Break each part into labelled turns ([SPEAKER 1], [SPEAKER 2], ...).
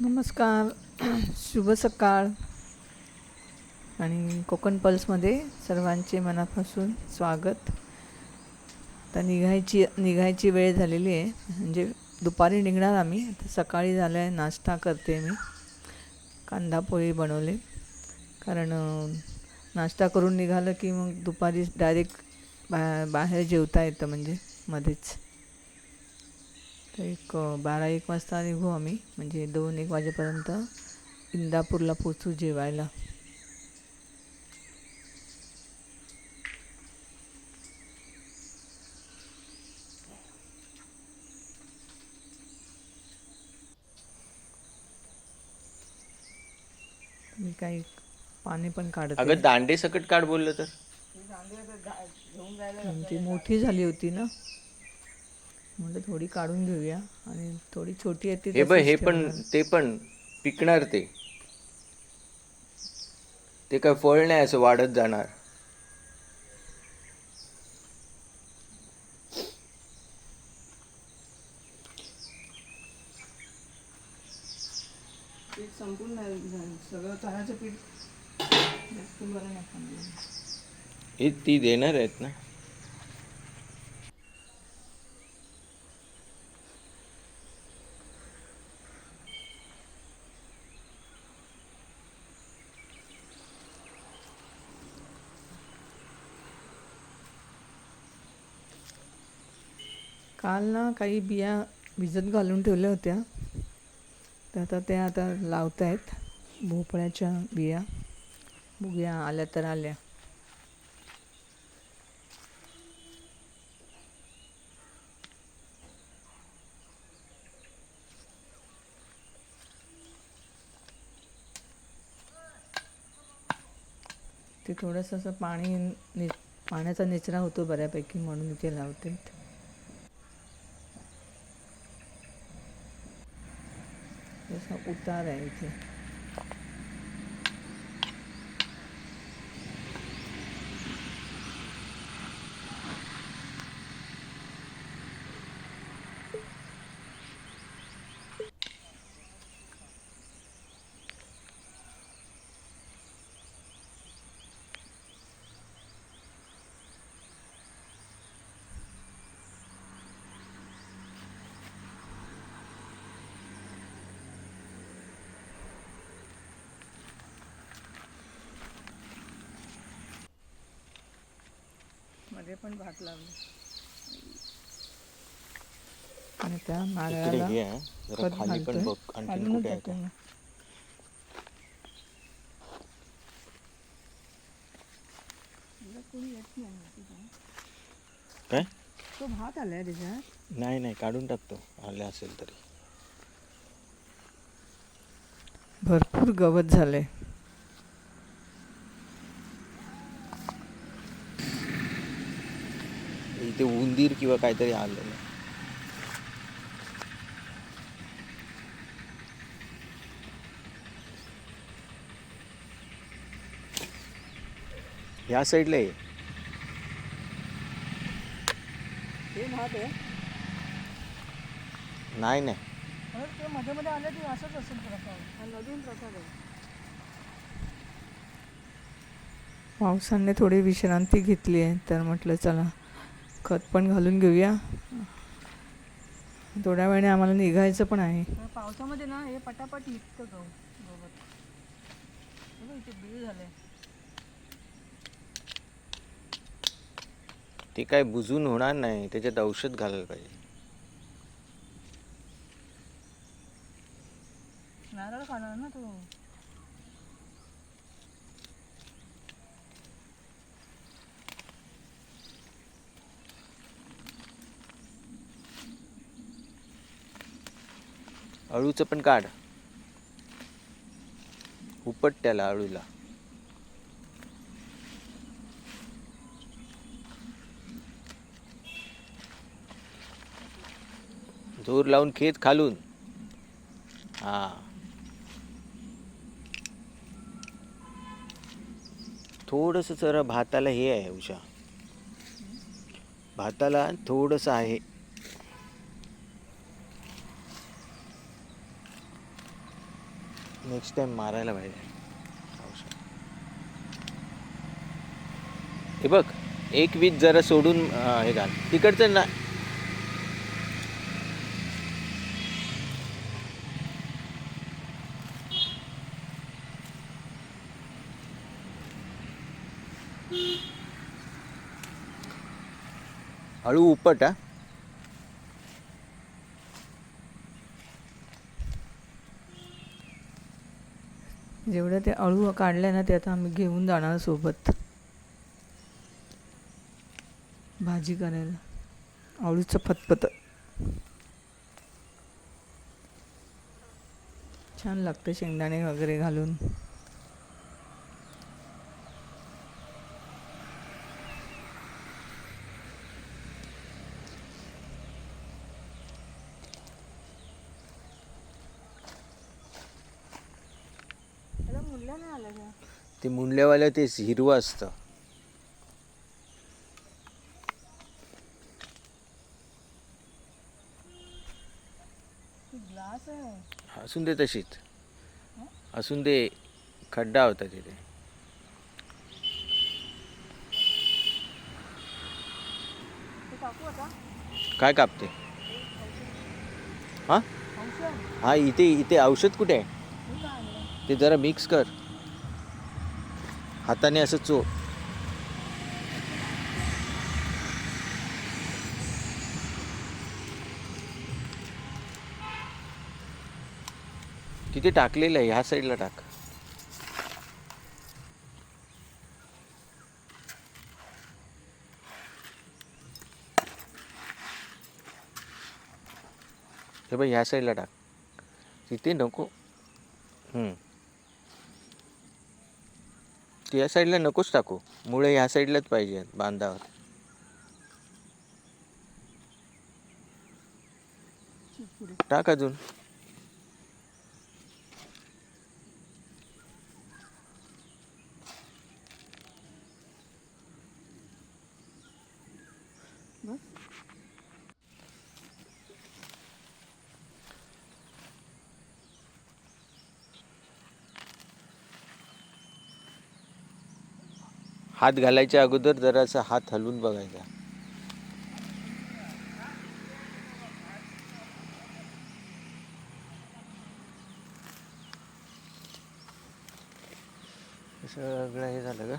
[SPEAKER 1] नमस्कार. शुभ सकाळ. आणि कोकण पल्समध्ये सर्वांचे मनापासून स्वागत. आता निघायची निघायची वेळ झालेली आहे. म्हणजे दुपारी निघणार आम्ही. आता सकाळी झालं आहे नाश्ता करते मी. कांदा पोळी बनवले. कारण नाश्ता करून निघालं की मग दुपारी डायरेक्ट बा बाहेर जेवता येतं म्हणजे मध्येच. एक बारा एक वाजता निघू आम्ही. म्हणजे दोन एक वाजेपर्यंत इंदापूरला पोचू जेवायला. मी काही पाणी पण काढत
[SPEAKER 2] अगं दांडे सकट काढ बोललं तर.
[SPEAKER 1] ती मोठी झाली होती ना. म्हणजे थोडी काढून घेऊया आणि थोडी छोटी आहे ती
[SPEAKER 2] हे बघ
[SPEAKER 1] तशीच
[SPEAKER 2] हे पण
[SPEAKER 1] ठेवणार.
[SPEAKER 2] ते पण पिकणार ते ते काय फळ नाही असं वाढत जाणार
[SPEAKER 1] पीठ संपून नाही झालं. सगळं पीठ जास्त बरं नाही खाल्लं.
[SPEAKER 2] हे ती देणार आहेत ना
[SPEAKER 1] काल ना काही बिया भिजत घालून ठेवल्या होत्या. तर आता त्या आता लावत आहेत भोपळ्याच्या बिया. बघूया आल्या तर आल्या. ते थोडंसं असं पाणी नि पाण्याचा निचरा होतो बऱ्यापैकी म्हणून इथे लावते जसा उतार मध्ये पण भात लावले. आणि त्या नारळाला खत घालतोय. जाते.
[SPEAKER 2] काय?
[SPEAKER 1] तो भात आलाय त्याच्यात?
[SPEAKER 2] नाही नाही काढून टाकतो. आले असेल तरी.
[SPEAKER 1] भरपूर गवत झालंय.
[SPEAKER 2] इथे उंदीर किंवा काहीतरी आलेलं ह्या साईडला आहे
[SPEAKER 1] हे आहे.
[SPEAKER 2] नाही नाही.
[SPEAKER 1] ते मध्ये मध्ये आले ते असंच असेल प्रकार. हा नवीन प्रकार आहे. पावसाने थोडी विश्रांती घेतली आहे तर म्हटलं चला. खत पण घालून घेऊया. थोड्या वेळाने आम्हाला निघायचं पण आहे. पावसामध्ये ना हे पटापट निघतं गव गवत बघा इथे बीळ झालंय.
[SPEAKER 2] ते काय बुजून होणार नाही. त्याच्यात औषध घालायला पाहिजे.
[SPEAKER 1] नारळ खाणार ना तो.
[SPEAKER 2] अळूचं पण काढ. उपट त्याला अळूला. जोर लावून खेत खालून. हा. थोडस जरा भाताला हे आहे उषा. भाताला थोडस आहे. नेक्स्ट टाइम मारायला पाहिजे. हे बघ एक वीज जरा सोडून हे घाल. तिकडचं ना हळू उपट हा.
[SPEAKER 1] जेवढं ते अळू काढले ना ते आता आम्ही घेऊन जाणार सोबत. भाजी करायला. अळूचं फतफत. छान लागतं शेंगदाणे वगैरे घालून.
[SPEAKER 2] ते मुंडल्यावालं ते हिरवं असतं. असून दे तशीच. असून दे खड्डा होता तिथे. काय कापते? हा? हा इथे इथे औषध कुठे आहे? ते जरा मिक्स कर. हाताने असं चो. तिथे टाकलेलं आहे? ह्या साईडला टाक. हे बाई ह्या साईडला टाक. तिथे नको. या साईडला नकोच टाकू. मुळे ह्या साईडलाच पाहिजे बांधावर. टाक अजून. हात घालायच्या अगोदर जरासा हात हलवून बघायचा. सगळं हे झालं का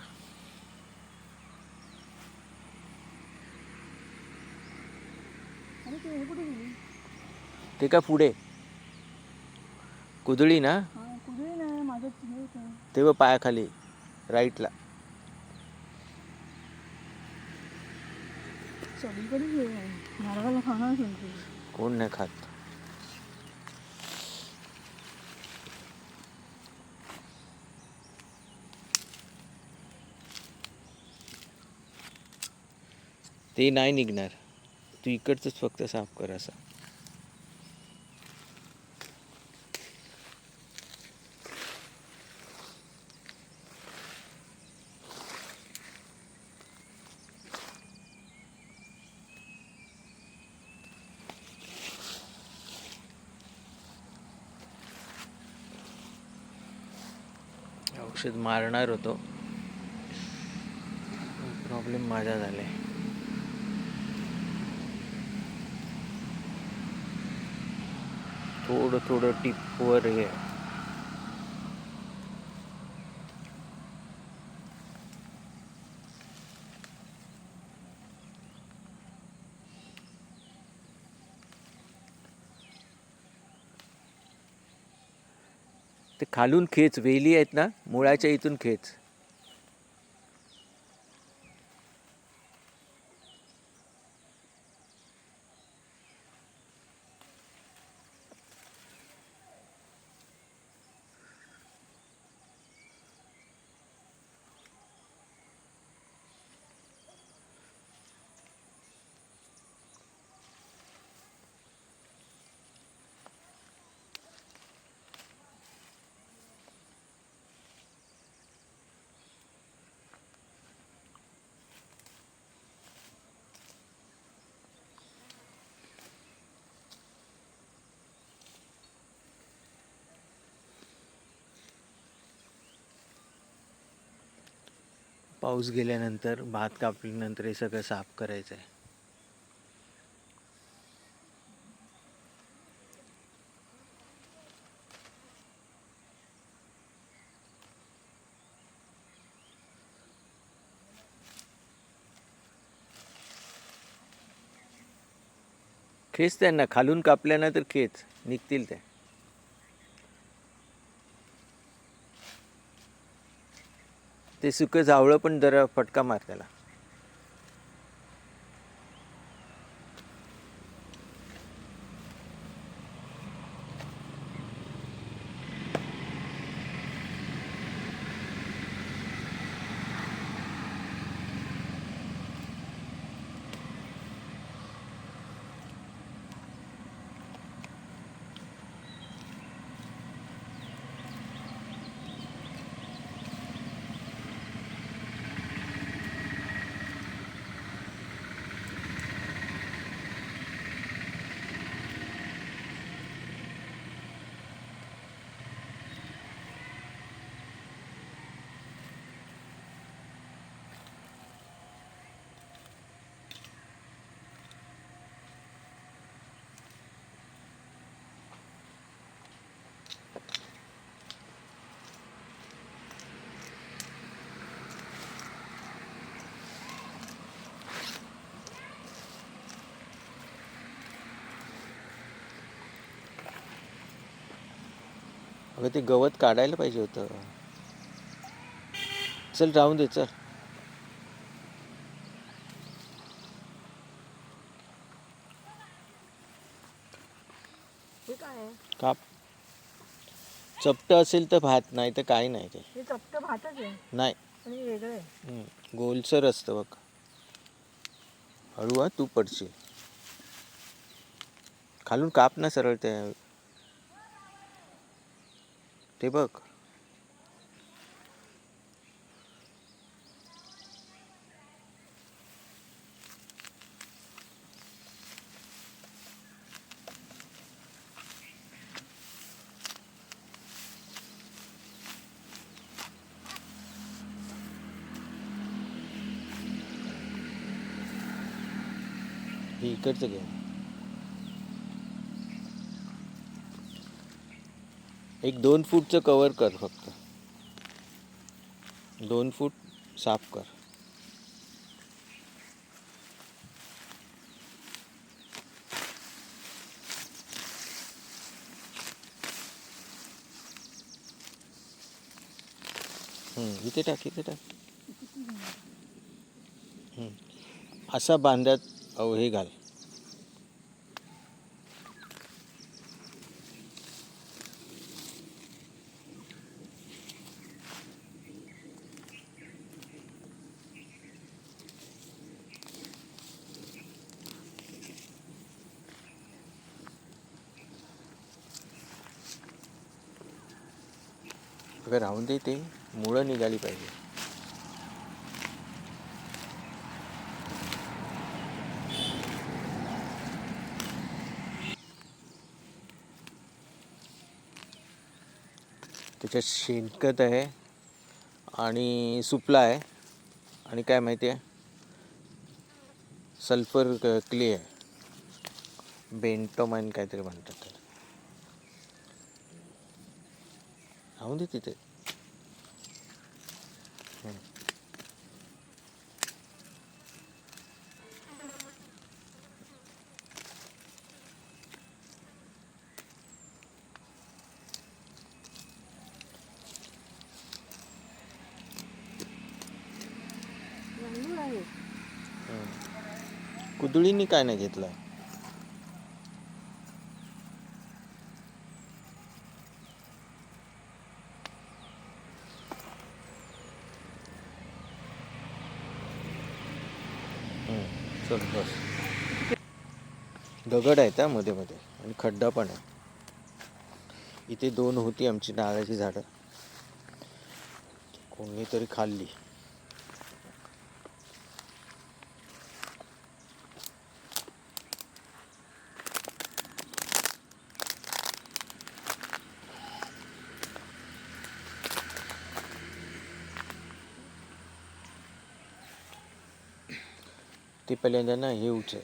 [SPEAKER 1] ते
[SPEAKER 2] का पुढे? कुदळी ना? ते बघ पायाखाली राईटला.
[SPEAKER 1] सगळीकडे हे खाणार
[SPEAKER 2] कोण नाही खात? ते नाही निघणार. तू इकडचंच फक्त साफ कर औषध मारणार होतो. प्रॉब्लेम माझा झाले थोडं थोडं टिपवर हे. खालून खेच वेली आहेत ना मुळाच्या इथून खेच. पाऊस गेल्यानंतर भात कापल्यानंतर हे सगळं साफ करायचं आहे. खेच त्यांना. खालून कापल्यानंतर खेच. निघतील ते. ते सुकं जावळं पण जरा फटका मार त्याला. अगं ते गवत काढायला पाहिजे होतं. चल राहून दे चल.
[SPEAKER 1] आहे.
[SPEAKER 2] काप. चपटं असेल तर भात नाही तर काही नाही ते.
[SPEAKER 1] हे चपट भातच आहे.
[SPEAKER 2] नाही.
[SPEAKER 1] आणि वेगळं आहे.
[SPEAKER 2] हम्म, गोलसर असतं बघ. हळू हा तू पडशील. खालून काप ना सरळ ते ते बघ. इकडचं घे. एक दोन फूटचं कवर कर फक्त. दोन फूट साफ कर. इथे टाक इथे टाक. असा बांध्यात अहो हे घाल. सगळं राहून दे ते. मुळं निघाली पाहिजे. त्याच्यात शेणखत आहे आणि सुपला आहे. आणि काय माहिती आहे? सल्फर क्ले आहे. बेंटोमाइन काहीतरी म्हणतात त्याला. राहून दे तिथे. कुदळीनी काय नाही घेतलं हम्म, चल बस. दगड आहेत हा मध्ये मध्ये. आणि खड्डा पण आहे. इथे दोन होती आमची नारळाची झाडं. कोणीतरी खाल्ली. ती पहिल्यांदा ना हे उचल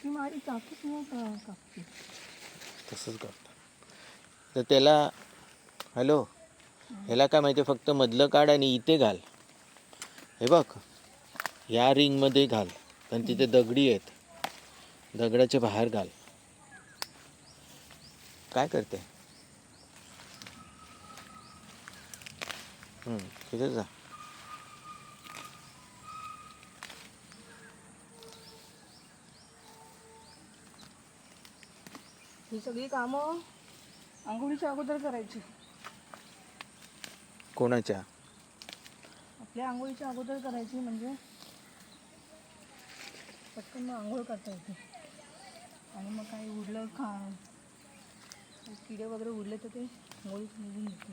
[SPEAKER 3] ती माझी कापूस नाही कापते
[SPEAKER 2] तसंच करतात. तर त्याला हॅलो ह्याला काय माहिती आहे? फक्त मधलं काढ आणि इथे घाल. हे बघ या रिंगमध्ये घाल. कारण तिथे दगडी आहेत. दगडाच्या बाहेर घाल. काय करते? तिथे जा.
[SPEAKER 3] ही सगळी कामं आंघोळीच्या अगोदर करायची.
[SPEAKER 2] कोणाच्या?
[SPEAKER 3] आपल्या आंघोळीच्या अगोदर करायची म्हणजे पटकन मग आंघोळ करता येते. आणि मग काही उरलं खा किडे वगैरे उरले तर ते आंघोळीत निघून येते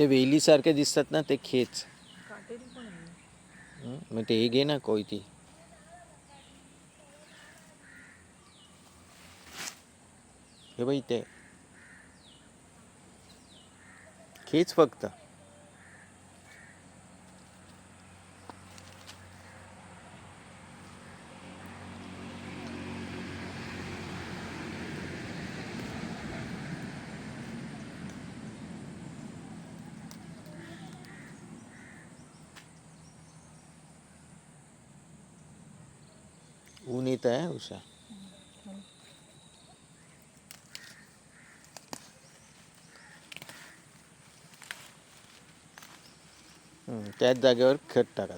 [SPEAKER 2] ते वेलीसारखे दिसतात ना ते खेच. मग ते घे ना कोयती हे बाई ते. खेच फक्त. ऊन येत आहे उषा त्याच जागेवर खत टाक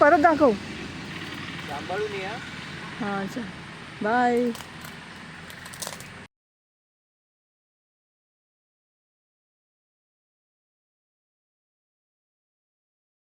[SPEAKER 3] परत दाखव. हां. चल. बाय